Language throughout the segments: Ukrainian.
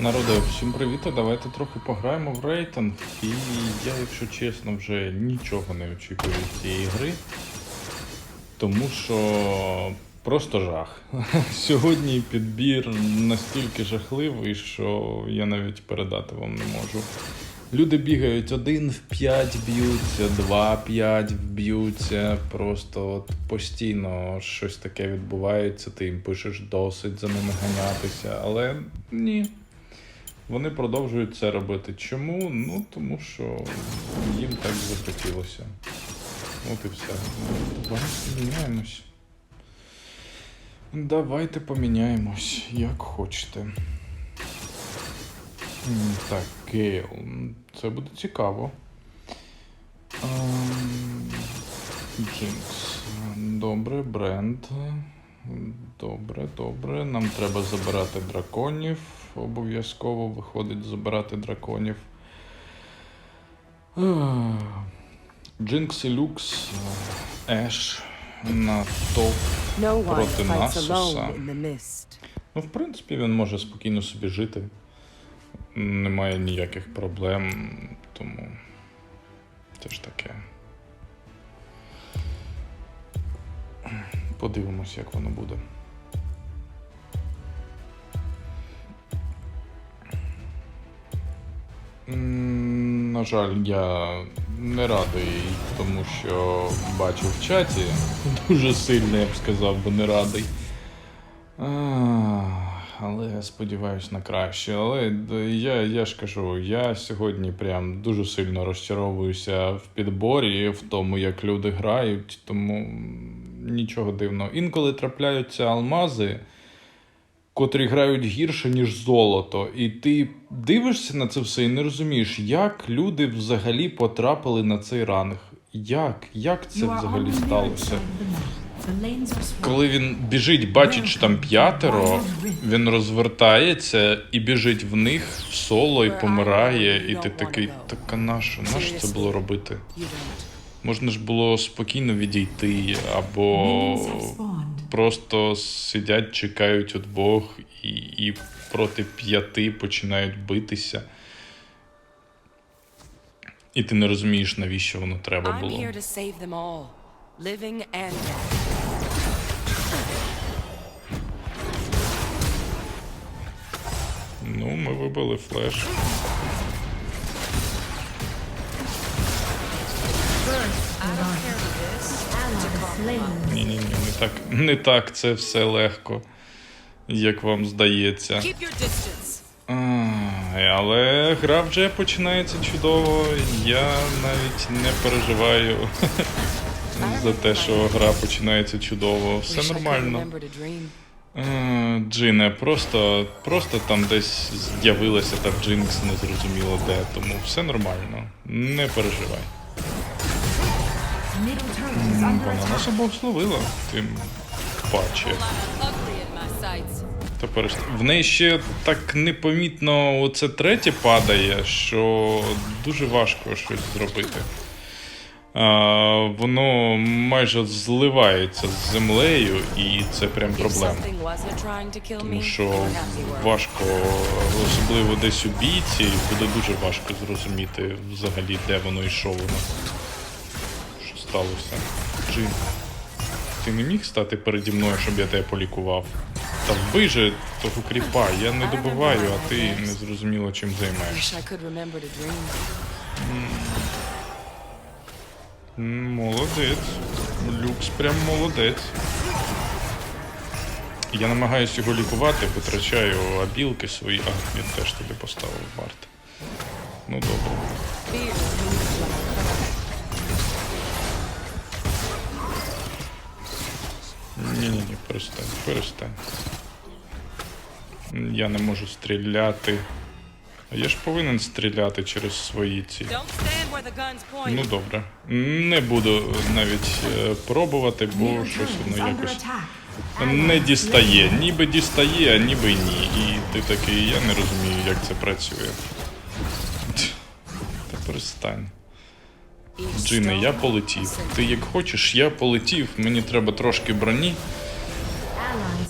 Народи, всім привіт, давайте трохи пограємо в рейтинг. І я, якщо чесно, вже нічого не очікую від цієї гри. Тому що просто жах. Сьогодні підбір настільки жахливий, що я навіть передати вам не можу. Люди бігають один в 5 б'ються, два в 5 вб'ються. Просто от постійно щось таке відбувається, ти їм пишеш досить за ними ганятися, але ні. Вони продовжують це робити. Чому? Ну тому що їм так захотілося. От і все. Давайте поміняємось. Давайте поміняємось, як хочете. Так, Гейл. Це буде цікаво. Ем, Джинкс. Добре, бренд. Добре, добре. Нам треба забирати драконів. Обов'язково виходить забирати драконів. Джинкс і Люкс. е, Еш на топ. Проти Насуса. Ну, в принципі, він може спокійно собі жити. Немає ніяких проблем, тому це ж таке. Подивимось, як воно буде. На жаль, я не радий, тому що бачу в чаті дуже сильно, я б сказав, бо не радий. Але сподіваюся на краще. Але я, я ж кажу, я сьогодні прям дуже сильно розчаровуюся в підборі, в тому, як люди грають, тому нічого дивного. Інколи трапляються алмази, котрі грають гірше, ніж золото. І ти дивишся на це все і не розумієш, як люди взагалі потрапили на цей ранг. Як? Як це взагалі сталося? Коли він біжить, бачить, що там п'ятеро, він розвертається і біжить в них в соло і помирає, і ти такий, так а нащо? Нащо це було робити? Можна ж було спокійно відійти, або просто сидять, чекають от Бог і, і проти п'яти починають битися. І ти не розумієш, навіщо воно треба було. Ну, ми вибили флеш. Так, не так це все легко, як вам здається. Ай, але гра вже починається чудово. Я навіть не переживаю за те, що гра починається чудово. Все нормально. Джине, просто, просто там десь з'явилася та Джинкс, незрозуміло де, тому все нормально. Не переживай. Вона нас обословила, тим паче. Тепер в неї ще так непомітно оце третє падає, що дуже важко щось зробити. А, воно майже зливається з землею, і це прям проблема. Тому що важко, особливо десь у бійці, буде дуже важко зрозуміти взагалі, де воно і що воно. Сталося? Джин, ти не міг стати переді мною, щоб я тебе полікував? Та вбий же того кріпа, я не добиваю, а ти не зрозуміло, чим займаєшся. Молодець. Люкс прям молодець. Я намагаюся його лікувати, витрачаю абілки свої. А, він теж тобі поставив варт. Ну добре. Ні-ні-ні, перестань, перестань. Я не можу стріляти. А я ж повинен стріляти через свої ці. Ну добре. Не буду навіть е, пробувати, бо щось воно якось не дістає. Ніби дістає, а ніби ні. І ти такий, я не розумію, як це працює. Та перестань. Джине, я полетів. Ти як хочеш, я полетів. Мені треба трошки броні.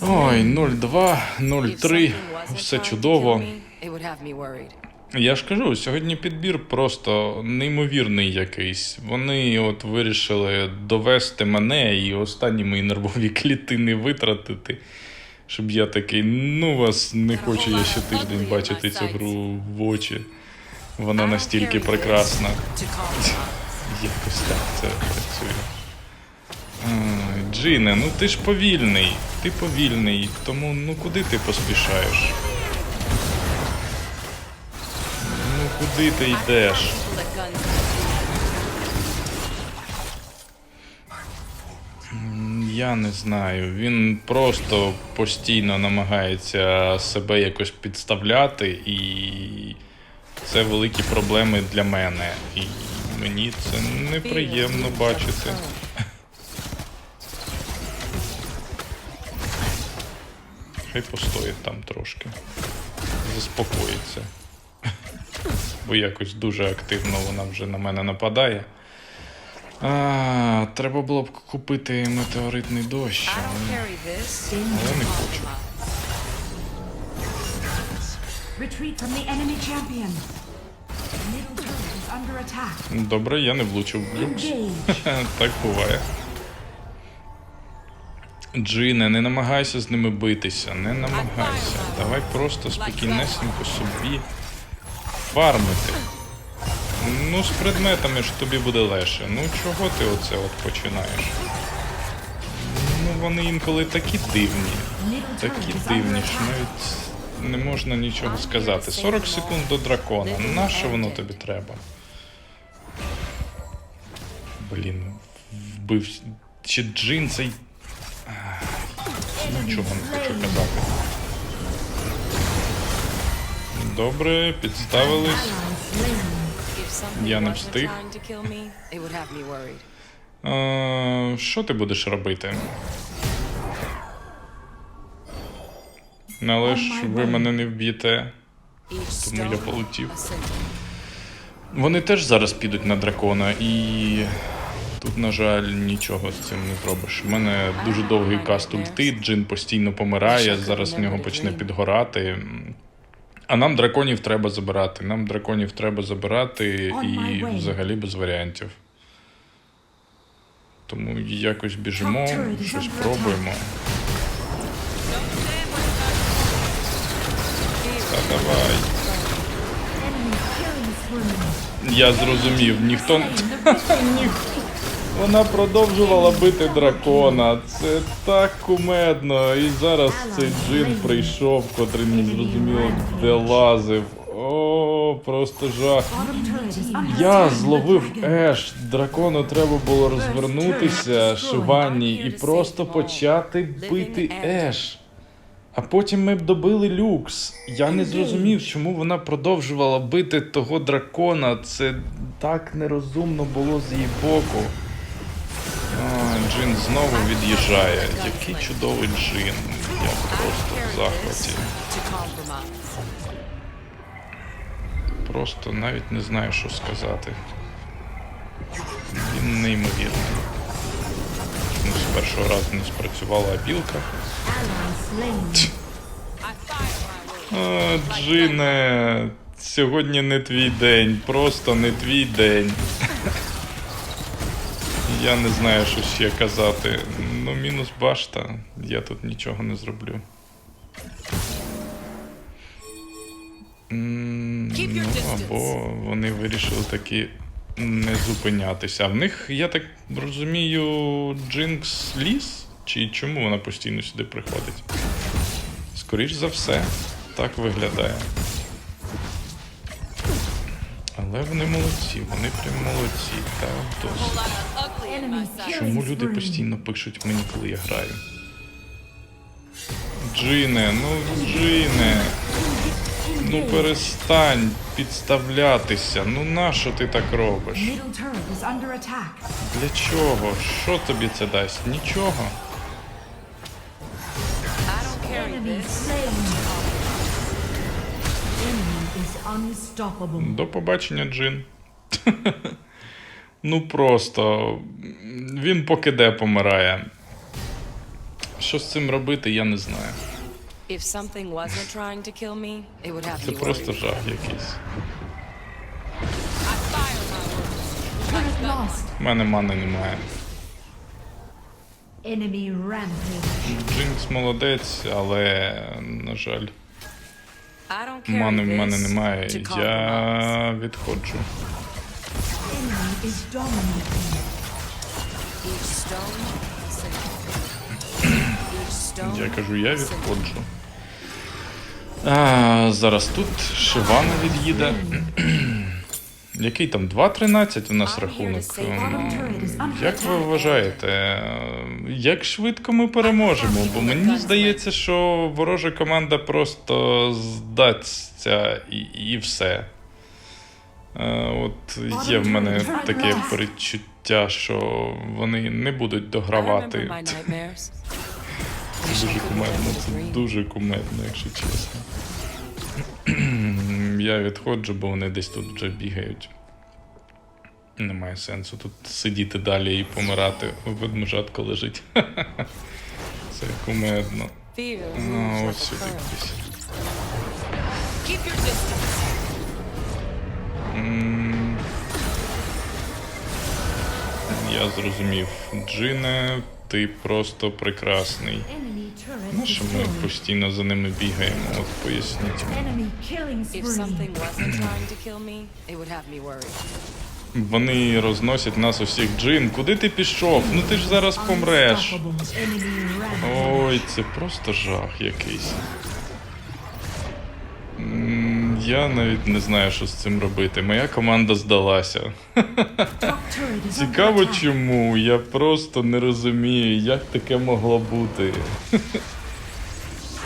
Ой, 0,2, 0,3. Все чудово. Я ж кажу, сьогодні підбір просто неймовірний якийсь. Вони от вирішили довести мене і останні мої нервові клітини витратити. Щоб я такий, ну вас не хочу я ще тиждень бачити цю гру в очі. Вона настільки прекрасна. Якось так це працює. Джине, ну ти ж повільний. Ти повільний, тому ну куди ти поспішаєш? Ну куди ти йдеш? Я не знаю. Він просто постійно намагається себе якось підставляти, і це великі проблеми для мене. І мені це неприємно бачити. Хай постоїть там трошки. Заспокоїться. Бо якось дуже активно вона вже на мене нападає. А, треба було б купити метеоритний дощ. Але не хочу. Retreat from the enemy champion. Middle Добре, я не влучив в люкс. Так буває. Джине, не намагайся з ними битися, не намагайся. Давай просто спокійнесенько собі фармити. Ну, з предметами ж тобі буде легше. Ну чого ти оце от починаєш? Ну, вони інколи такі дивні. Такі дивні, що навіть не можна нічого сказати. 40 секунд до дракона. Нащо воно тобі треба? Блін, вбив. Чи джин цей. Нічого не хочу казати. Добре, підставились. Я не встиг. А, що ти будеш робити? Ну, Але ж ви мене не вб'єте. Тому я полетів. Вони теж зараз підуть на дракона, і тут, на жаль, нічого з цим не зробиш. У мене дуже довгий каст ульти, Джин постійно помирає, зараз в нього почне підгорати. А нам драконів треба забирати. Нам драконів треба забирати і взагалі без варіантів. Тому якось біжимо, щось пробуємо. Та давай. Я зрозумів, ніхто. Ні... Вона продовжувала бити дракона. Це так кумедно. І зараз цей джин прийшов, котрий не зрозуміло де лазив. О, просто жах. Я зловив Еш. Дракону треба було розвернутися, Шивані, і просто почати бити Еш. А потім ми б добили люкс. Я не зрозумів, чому вона продовжувала бити того дракона. Це так нерозумно було з її боку. А, Джин знову від'їжджає. Який чудовий джин. Я просто в захваті. Просто навіть не знаю, що сказати. Він неймовірний. Ну, з першого разу не спрацювала білка. О, Джине, сьогодні не твій день, просто не твій день. Я не знаю, що ще казати. Ну, мінус башта, я тут нічого не зроблю. Ну, або вони вирішили таки не зупинятися. А в них, я так розумію, Джинкс ліс? Чи чому вона постійно сюди приходить? Скоріш за все, так виглядає. Але вони молодці, вони прям молодці. Та досить. Чому люди постійно пишуть мені, коли я граю? Джине, ну Джине. Ну перестань підставлятися. Ну нащо ти так робиш? Для чого? Що тобі це дасть? Нічого. До побачення, Джин. ну просто. Він поки де помирає. Що з цим робити, я не знаю. If something wasn't trying to kill me, it would have Це просто жах якийсь. У мене мани немає. Enemy. Джинкс молодець, але, на жаль, мани в мене немає. Я відходжу. Я кажу, я відходжу. А, зараз тут Шивана від'їде. Який там 2.13 у нас рахунок? Як ви вважаєте, е, як швидко ми переможемо? Бо мені здається, що ворожа команда просто здасться і, і все. Е, От є в мене таке передчуття, що вони не будуть догравати. Це дуже кумедно, це дуже кумедно, якщо чесно. Я відходжу, бо вони десь тут вже бігають. Немає сенсу тут сидіти далі і помирати. Ведмежатка лежить. Це кумедно. Ну, ось сюди. М, Я зрозумів. Джине, ти просто прекрасний. Ну, що ми постійно за ними бігаємо, от поясніть. Вони розносять нас усіх джин. Куди ти пішов? Ну ти ж зараз помреш. Ой, це просто жах якийсь. Я навіть не знаю, що з цим робити. Моя команда здалася. Цікаво чому. Я просто не розумію, як таке могло бути.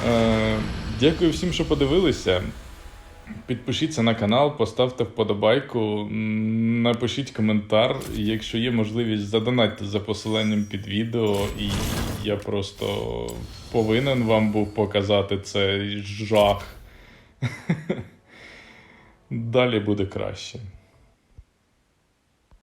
Е, Дякую всім, що подивилися. Підпишіться на канал, поставте вподобайку, напишіть коментар. Якщо є можливість, задонатьте за посиланням під відео, і я просто повинен вам був показати цей жах. Далі буде краще.